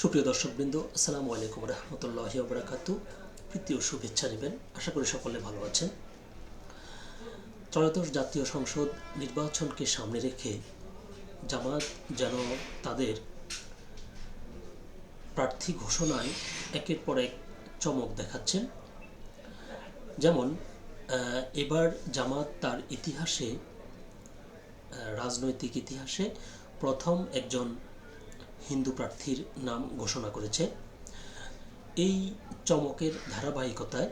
সুপ্রিয় দর্শকবৃন্দ, আসসালামু আলাইকুম রহমতুল্লাহি ওবরাকাতু প্রীতি ও শুভেচ্ছা নেবেন। আশা করি সকলে ভালো আছেন। ত্রয়োদশ জাতীয় সংসদ নির্বাচনকে সামনে রেখে জামাত যেন তাদের প্রার্থী ঘোষণায় একের পর এক চমক দেখাচ্ছেন। যেমন এবার জামাত তার ইতিহাসে রাজনৈতিক ইতিহাসে প্রথম একজন হিন্দু প্রার্থীর নাম ঘোষণা করেছে। এই চমকের ধারাবাহিকতায়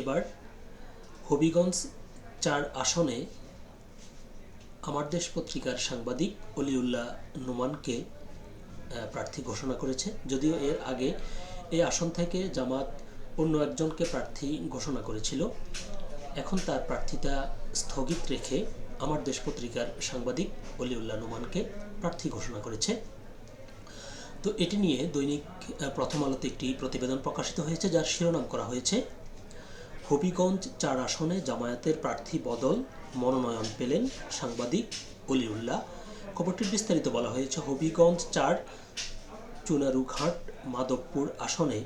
এবার হবিগঞ্জ চার আসনে আমার দেশ পত্রিকার সাংবাদিক অলিউল্লাহ নোমানকে প্রার্থী ঘোষণা করেছে। যদিও এর আগে এই আসন থেকে জামাত অন্য একজনকে প্রার্থী ঘোষণা করেছিল। এখন তার প্রার্থিতা স্থগিত রেখে আমার দেশ পত্রিকার সাংবাদিক অলিউল্লাহ নোমানকে প্রার্থী ঘোষণা করেছে। তো এটি নিয়ে দৈনিক প্রথম আলোতে একটি প্রতিবেদন প্রকাশিত হয়েছে, যার শিরোনাম করা হয়েছে, হবিগঞ্জ চার আসনে জামায়াতের প্রার্থী বদল, মনোনয়ন পেলেন সাংবাদিক অলিউল্লাহ। খবরটির বিস্তারিত বলা হয়েছে, হবিগঞ্জ চার চুনারুঘাট মাধবপুর আসনে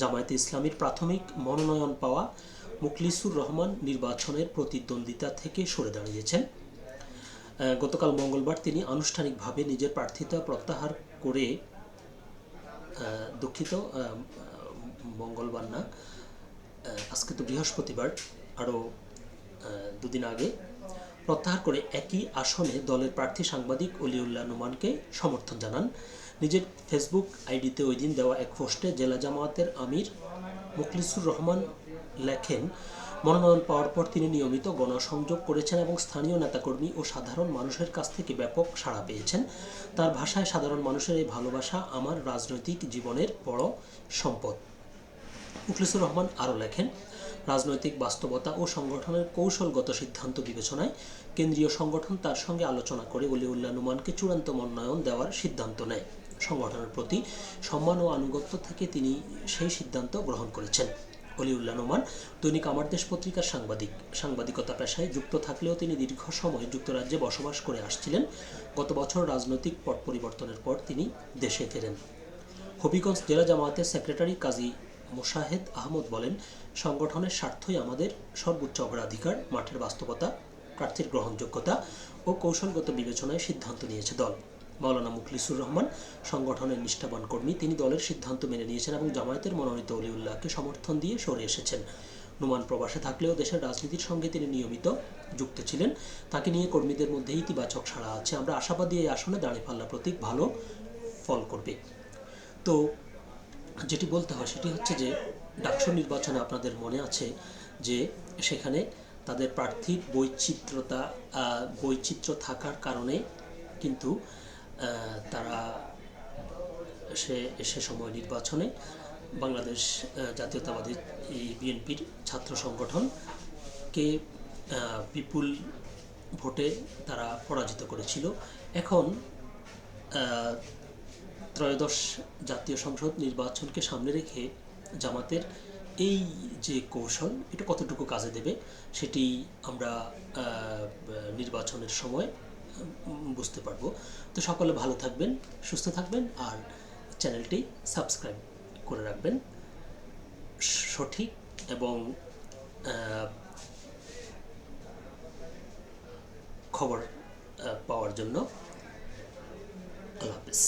জামায়াতে ইসলামীর প্রাথমিক মনোনয়ন পাওয়া মুখলিসুর রহমান নির্বাচনের প্রতিদ্বন্দ্বিতা থেকে সরে দাঁড়িয়েছেন। গতকাল মঙ্গলবার তিনি আনুষ্ঠানিকভাবে নিজের প্রার্থিতা প্রত্যাহার করে দুঃখিত মঙ্গলবার না আজকে তো বৃহস্পতিবার, আরও দুদিন আগে। প্রত্যাহার করে একই আসনে দলের প্রার্থী সাংবাদিক অলিউল্লাহ নোমানকে সমর্থন জানান। নিজের ফেসবুক আইডিতে ওই দিন দেওয়া এক পোস্টে জেলা জামায়াতের আমির মুখলিসুর রহমান লেখেন মনোনয়ন পাওয়ার পর তিনি নিয়মিত গণসংযোগ করেছেন এবং স্থানীয় নেতাকর্মী ও সাধারণ মানুষের কাছ থেকে ব্যাপক সাড়া পেয়েছেন। তার ভাষায় সাধারণ মানুষের এই ভালোবাসা আমার রাজনৈতিক জীবনের বড় সম্পদ। মুখলিসুর রহমান আরও লেখেন, রাজনৈতিক বাস্তবতা ও সংগঠনের কৌশলগত সিদ্ধান্ত বিবেচনায় কেন্দ্রীয় সংগঠন তার সঙ্গে আলোচনা করে অলিউল্লাহ নুমানকে চূড়ান্ত মনোনয়ন দেওয়ার সিদ্ধান্ত নেয়। সংগঠনের প্রতি সম্মান ও আনুগত্য থেকে তিনি সেই সিদ্ধান্ত গ্রহণ করেছেন। অলিউল্লাহ নোমান, দৈনিক আমার দেশ পত্রিকার সাংবাদিক, সাংবাদিকতা পেশায় যুক্ত থাকলেও তিনি দীর্ঘ সময় যুক্তরাজ্যে বসবাস করে আসছিলেন। গত বছর রাজনৈতিক পট পরিবর্তনের পর তিনি দেশে ফেরেন। হবিগঞ্জ জেলা জামায়াতের সেক্রেটারি কাজী মোশাহেদ আহমদ বলেন, সংগঠনের স্বার্থই আমাদের সর্বোচ্চ অগ্রাধিকার, মাঠের বাস্তবতা, প্রার্থীর গ্রহণযোগ্যতা ও কৌশলগত বিবেচনায় সিদ্ধান্ত নিয়েছে দল। মাওলানা মুখলিসুর রহমান সংগঠনের নিষ্ঠাবান কর্মী। তিনি দলের সিদ্ধান্ত মেনে নিয়েছেন এবং জামায়াতের মনোনীত অলিউল্লাহকে সমর্থন দিয়ে সরে এসেছেন। নুমান প্রবাসে থাকলেও দেশের রাজনীতির সঙ্গে তিনি নিয়মিত যুক্ত ছিলেন। তাকে নিয়ে কর্মীদের মধ্যে ইতিবাচক সাড়া আছে। আমরা আশাবাদী এই আসনে দাঁড়িপাল্লা প্রতীক ভালো ফল করবে। তো যেটি বলতে হয় সেটি হচ্ছে যে ডাকসু নির্বাচনে আপনাদের মনে আছে যে সেখানে তাদের প্রার্থীর বৈচিত্র্যতা আহ, বৈচিত্র্য থাকার কারণে কিন্তু তারা সে সে সময় নির্বাচনে বাংলাদেশ জাতীয়তাবাদী এই বিএনপির ছাত্র সংগঠনকে বিপুল ভোটে তারা পরাজিত করেছিল। এখন ত্রয়োদশ জাতীয় সংসদ নির্বাচনকে সামনে রেখে জামাতের এই যে কৌশল, এটা কতটুকু কাজে দেবে, সেটি আমরা নির্বাচনের সময় বুঝতে পারব। তো সকলে ভালো থাকবেন, সুস্থ থাকবেন আর চ্যানেলটি সাবস্ক্রাইব করে রাখবেন। সঠিক এবং খবর পাওয়ার জন্য। আল্লাহ হাফিজ।